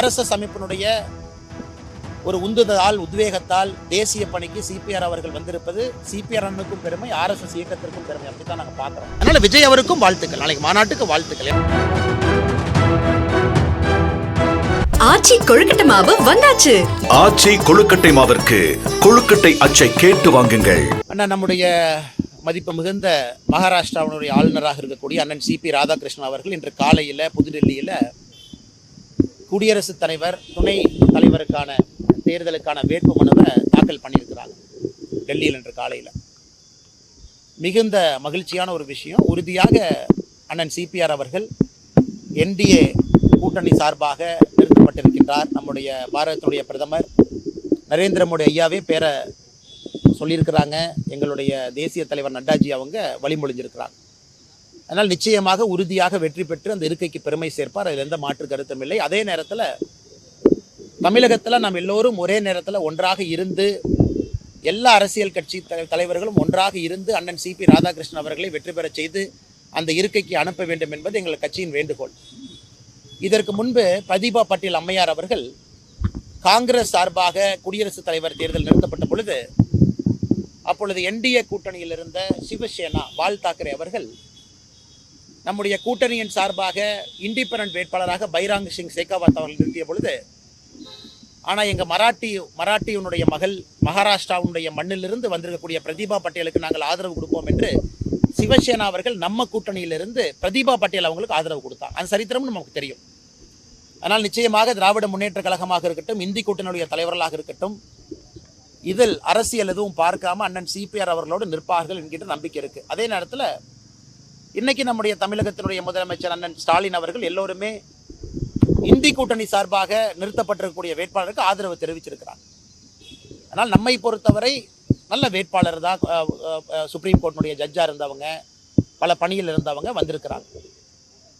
RSS அமைப்பினுடைய ஒரு உந்துதலால் உத்வேகத்தால் தேசிய பணிக்கு சிபிஆர் அவர்கள் வந்திருப்பது சிபிஆர் அண்ணனுக்கும் பெருமை ஆர்எஸ்எஸ் இயக்கத்திற்கும் பெருமை. அப்படித்தான் நாங்கள் பார்க்குறோம். அதனால விஜய் அவருக்கும் வாழ்த்துக்கள். நாளைக்கு மாநாட்டுக்கு வாழ்த்துக்கள். ஆச்சி கொழுக்கட்டை மாவு வந்தாச்சு. ஆச்சி கொழுக்கட்டை மாவிற்கு கொழுக்கட்டை அச்சை கேட்டு வாங்குங்கள். அண்ணா நம்முடைய மதிப்பு மிகுந்த மகாராஷ்டிராவினுடைய ஆளுநராக இருக்கக்கூடிய அண்ணன் சிபி ராதாகிருஷ்ணன் அவர்கள் இன்று காலையில் புதுடெல்லியில் குடியரசுத் தலைவர் துணை தலைவருக்கான தேர்தலுக்கான வேட்பு மனுவை தாக்கல் பண்ணியிருக்கிறாங்க டெல்லியில் இன்று காலையில். மிகுந்த மகிழ்ச்சியான ஒரு விஷயம். உறுதியாக அண்ணன் சிபிஆர் அவர்கள் என்டிஏ கூட்டணி சார்பாக நிறுத்தப்பட்டிருக்கின்றார். நம்முடைய பாரதத்தினுடைய பிரதமர் நரேந்திர மோடி ஐயாவே பேர சொல்லியிருக்கிறாங்க. எங்களுடைய தேசிய தலைவர் நட்டாஜி அவங்க வழிமொழிஞ்சிருக்கிறாங்க. அதனால் நிச்சயமாக உறுதியாக வெற்றி பெற்று அந்த இருக்கைக்கு பெருமை சேர்ப்பார். அதில் எந்த மாற்று கருத்தும் இல்லை. அதே நேரத்தில் தமிழகத்தில் நாம் எல்லோரும் ஒரே நேரத்தில் ஒன்றாக இருந்து எல்லா அரசியல் கட்சி த- தலைவர்களும் ஒன்றாக இருந்து அண்ணன் சிபி ராதாகிருஷ்ணன் அவர்களை வெற்றி பெறச் செய்து அந்த இருக்கைக்கு அனுப்ப வேண்டும் என்பது எங்கள் கட்சியின் வேண்டுகோள். இதற்கு முன்பு பிரதீபா பட்டேல் அம்மையார் அவர்கள் காங்கிரஸ் சார்பாக குடியரசுத் தலைவர் தேர்தல் நிறுத்தப்பட்ட பொழுது அப்பொழுது என்டிஏ கூட்டணியில் இருந்த சிவசேனா பால் தாக்கரே அவர்கள் நம்முடைய கூட்டணியின் சார்பாக இண்டிபெண்ட் வேட்பாளராக பைராங் சிங் சேகாவத் அவர்கள் நிறுத்திய பொழுது ஆனால் எங்கள் மராட்டி மராட்டியினுடைய மகள் மகாராஷ்டிராவுடைய மண்ணிலிருந்து வந்திருக்கக்கூடிய பிரதீபா பட்டேலுக்கு நாங்கள் ஆதரவு கொடுப்போம் என்று சிவசேனா அவர்கள் நம்ம கூட்டணியிலிருந்து பிரதீபா பட்டேல் அவங்களுக்கு ஆதரவு கொடுத்தாங்க அந்த சரித்திரமும் நமக்கு தெரியும். ஆனால் நிச்சயமாக திராவிட முன்னேற்ற கழகமாக இருக்கட்டும் இந்தி கூட்டணியுடைய தலைவர்களாக இருக்கட்டும் இதில் அரசியல் எதுவும் பார்க்காம அண்ணன் சிபிஆர் அவர்களோடு நிற்பார்கள் என்கின்ற நம்பிக்கை இருக்கு. அதே நேரத்தில் இன்றைக்கி நம்முடைய தமிழகத்தினுடைய முதலமைச்சர் அண்ணன் ஸ்டாலின் அவர்கள் எல்லோருமே இந்தி கூட்டணி சார்பாக நிறுத்தப்பட்டிருக்கக்கூடிய வேட்பாளருக்கு ஆதரவு தெரிவிச்சிருக்கிறார். ஆனால் நம்மை பொறுத்தவரை நல்ல வேட்பாளர் தான் சுப்ரீம் கோர்ட்டினுடைய ஜட்ஜாக இருந்தவங்க பல பணியில் இருந்தவங்க வந்திருக்கிறாங்க.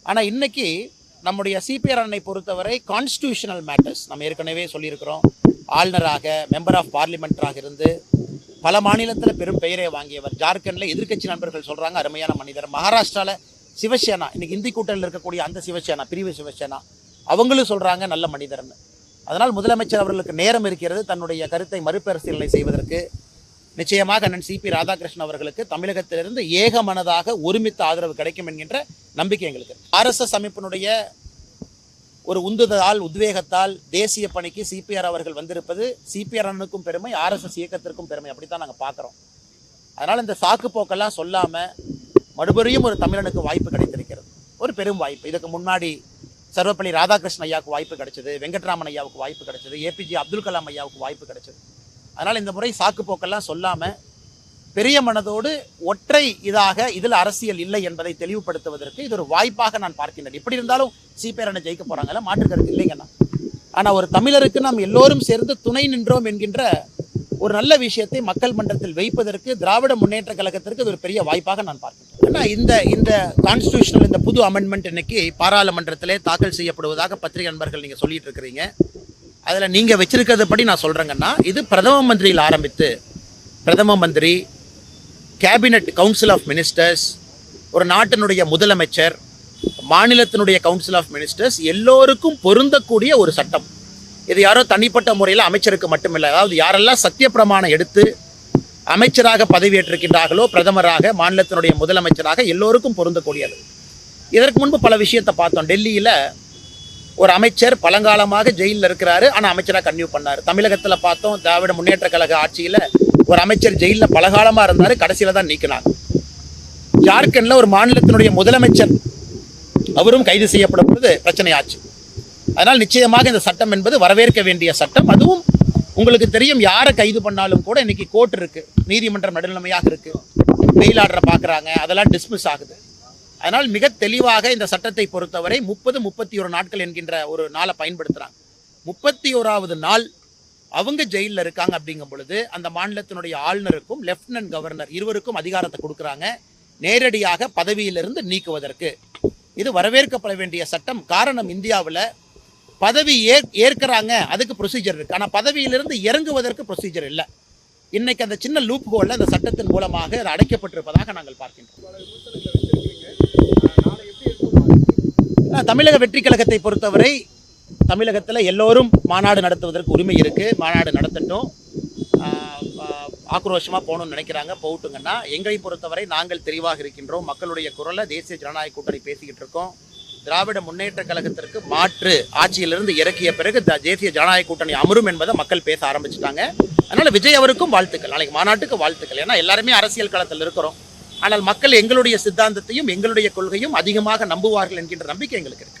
ஆனால் இன்னைக்கு நம்முடைய சிபிஆர் அண்ணனை பொறுத்தவரை கான்ஸ்டியூஷனல் மேட்டர்ஸ் நம்ம ஏற்கனவே சொல்லியிருக்கிறோம். ஆளுநராக மெம்பர் ஆஃப் பார்லிமெண்ட்டாக இருந்து பல மாநிலத்தில் பெரும் பெயரை வாங்கியவர். ஜார்க்கண்டில் எதிர்க்கட்சி நண்பர்கள் சொல்கிறாங்க அருமையான மனிதர். மகாராஷ்டிராவில் சிவசேனா இன்னைக்கு இந்தி கூட்டணியில் இருக்கக்கூடிய அந்த சிவசேனா பிரிவு சிவசேனா அவங்களும் சொல்கிறாங்க நல்ல மனிதர்னு. அதனால் முதலமைச்சர் அவர்களுக்கு நேரம் இருக்கிறது. தன்னுடைய கருத்தை மறுபரிசீலனை செய்வதற்கு. நிச்சயமாக அண்ணன் சிபி ராதாகிருஷ்ணன் அவர்களுக்கு தமிழகத்திலிருந்து ஏகமனதாக ஒருமித்த ஆதரவு கிடைக்கும் என்கின்ற நம்பிக்கை எங்களுக்கு. ஆர்எஸ்எஸ் அமைப்பினுடைய ஒரு உந்துதலால் உத்வேகத்தால் தேசிய பணிக்கு சிபிஆர் அவர்கள் வந்திருப்பது சிபிஆர் அண்ணனுக்கும் பெருமை ஆர்எஸ்எஸ் இயக்கத்திற்கும் பெருமை. அப்படித்தான் நாங்கள் பார்க்குறோம். அதனால் இந்த சாக்கு போக்கெல்லாம் சொல்லாமல் மறுபடியும் ஒரு தமிழனுக்கு வாய்ப்பு கிடைத்திருக்கிறது. ஒரு பெரும் வாய்ப்பு. இதுக்கு முன்னாடி சர்வப்பள்ளி ராதாகிருஷ்ணன் ஐயாவுக்கு வாய்ப்பு கிடைச்சது வெங்கட்ராமன் ஐயாவுக்கு வாய்ப்பு கிடைச்சது ஏபிஜே அப்துல் கலாம் ஐயாவுக்கு வாய்ப்பு கிடைச்சது. அதனால் இந்த முறை சாக்கு போக்கெல்லாம் சொல்லாமல் பெரிய மனதோடு ஒற்றை இதாக இதில் அரசியல் இல்லை என்பதை தெளிவுபடுத்துவதற்கு இது ஒரு வாய்ப்பாக நான் பார்க்கின்றேன். எப்படி இருந்தாலும் சீப்பேரனை ஜெயிக்க போகிறாங்கல்ல மாற்று கருத்து இல்லைங்கண்ணா ஆனால் ஒரு தமிழருக்கு நாம் எல்லோரும் சேர்ந்து துணை நின்றோம் என்கின்ற ஒரு நல்ல விஷயத்தை மக்கள் மன்றத்தில் வைப்பதற்கு திராவிட முன்னேற்ற கழகத்திற்கு இது ஒரு பெரிய வாய்ப்பாக நான் பார்க்கிறேன் ஏன்னா இந்த இந்த கான்ஸ்டியூஷனல் இந்த புது அமெண்ட்மெண்ட் இன்னைக்கு பாராளுமன்றத்திலே தாக்கல் செய்யப்படுவதாக பத்திரிகை நண்பர்கள் நீங்கள் சொல்லிட்டு இருக்கிறீங்க. அதில் நீங்கள் வச்சிருக்கிறது படி நான் சொல்கிறேங்கன்னா இது பிரதம மந்திரியில் ஆரம்பித்து பிரதம மந்திரி கேபினட் கவுன்சில் ஆஃப் மினிஸ்டர்ஸ் ஒரு நாட்டினுடைய முதலமைச்சர் மாநிலத்தினுடைய கவுன்சில் ஆஃப் மினிஸ்டர்ஸ் எல்லோருக்கும் பொருந்தக்கூடிய ஒரு சட்டம். இது யாரோ தனிப்பட்ட முறையில் அமைச்சருக்கு மட்டுமில்லை. அதாவது யாரெல்லாம் சத்திய பிரமாணம் எடுத்து அமைச்சராக பதவியேற்றிருக்கின்றார்களோ பிரதமராக மாநிலத்தினுடைய முதலமைச்சராக எல்லோருக்கும் பொருந்தக்கூடியது. இதற்கு முன்பு பல விஷயத்தை பார்த்தோம். டெல்லியில் ஒரு அமைச்சர் பழங்காலமாக ஜெயிலில் இருக்கிறாரு. ஆனால் அமைச்சராக கன்யூ பண்ணார். தமிழகத்தில் பார்த்தோம் திராவிட முன்னேற்ற கழக ஆட்சியில் ஒரு அமைச்சர் ஜெயிலில் பலகாலமாக இருந்தார் கடைசியில் தான் நீக்கினார் ஜார்க்கண்டில் ஒரு மாநிலத்தினுடைய முதலமைச்சர் அவரும் கைது செய்யப்படும் பொழுது பிரச்சனை ஆச்சு அதனால் நிச்சயமாக இந்த சட்டம் என்பது வரவேற்க வேண்டிய சட்டம். அதுவும் உங்களுக்கு தெரியும் யாரை கைது பண்ணாலும் கூட இன்னைக்கு கோர்ட் இருக்கு. நீதிமன்றம் நடுநிலைமையாக இருக்குது பெயில் ஆர்டரை பார்க்குறாங்க அதெல்லாம் டிஸ்மிஸ் ஆகுது. அதனால் மிக தெளிவாக இந்த சட்டத்தை பொறுத்தவரை முப்பது முப்பத்தி ஒரு நாட்கள் என்கின்ற ஒரு நாளை பயன்படுத்துகிறாங்க முப்பத்தி ஓராவது நாள் அவங்க ஜெயிலில் இருக்காங்க அப்படிங்கும் பொழுது அந்த மாநிலத்தினுடைய ஆளுநருக்கும் லெப்டினன்ட் கவர்னர் இருவருக்கும் அதிகாரத்தை கொடுக்குறாங்க. நேரடியாக பதவியிலிருந்து நீக்குவதற்கு. இது வரவேற்கப்பட வேண்டிய சட்டம். காரணம் இந்தியாவில் பதவி ஏ ஏற்கிறாங்க. அதுக்கு ப்ரொசீஜர் இருக்கு. ஆனால் பதவியிலிருந்து இறங்குவதற்கு ப்ரொசீஜர் இல்லை. இன்னைக்கு அந்த சின்ன லூப் ஹோலில் அந்த சட்டத்தின் மூலமாக அது அடைக்கப்பட்டிருப்பதாக நாங்கள் பார்க்கின்றோம். தமிழக வெற்றி கழகத்தை பொறுத்தவரை தமிழகத்தில் எல்லோரும் மாநாடு நடத்துவதற்கு உரிமை இருக்குது மாநாடு நடத்தட்டும். ஆக்ரோஷமாக போகணும்னு நினைக்கிறாங்க. போகட்டுங்கன்னா எங்களை பொறுத்தவரை நாங்கள் தெளிவாக இருக்கின்றோம். மக்களுடைய குரலை தேசிய ஜனநாயக கூட்டணி பேசிக்கிட்டு இருக்கோம். திராவிட முன்னேற்ற கழகத்திற்கு மாற்று ஆட்சியிலிருந்து இறக்கிய பிறகு த- தேசிய ஜனநாயக கூட்டணி அமரும் என்பதை மக்கள் பேச ஆரம்பிச்சிட்டாங்க. அதனால் விஜய் அவருக்கும் வாழ்த்துக்கள். நாளைக்கு மாநாட்டுக்கு வாழ்த்துக்கள். ஏன்னா எல்லாருமே அரசியல் களத்தில் இருக்கிறோம். ஆனால் மக்கள் எங்களுடைய சித்தாந்தத்தையும் எங்களுடைய கொள்கையும் அதிகமாக நம்புவார்கள் என்கின்ற நம்பிக்கை எங்களுக்கு இருக்கு.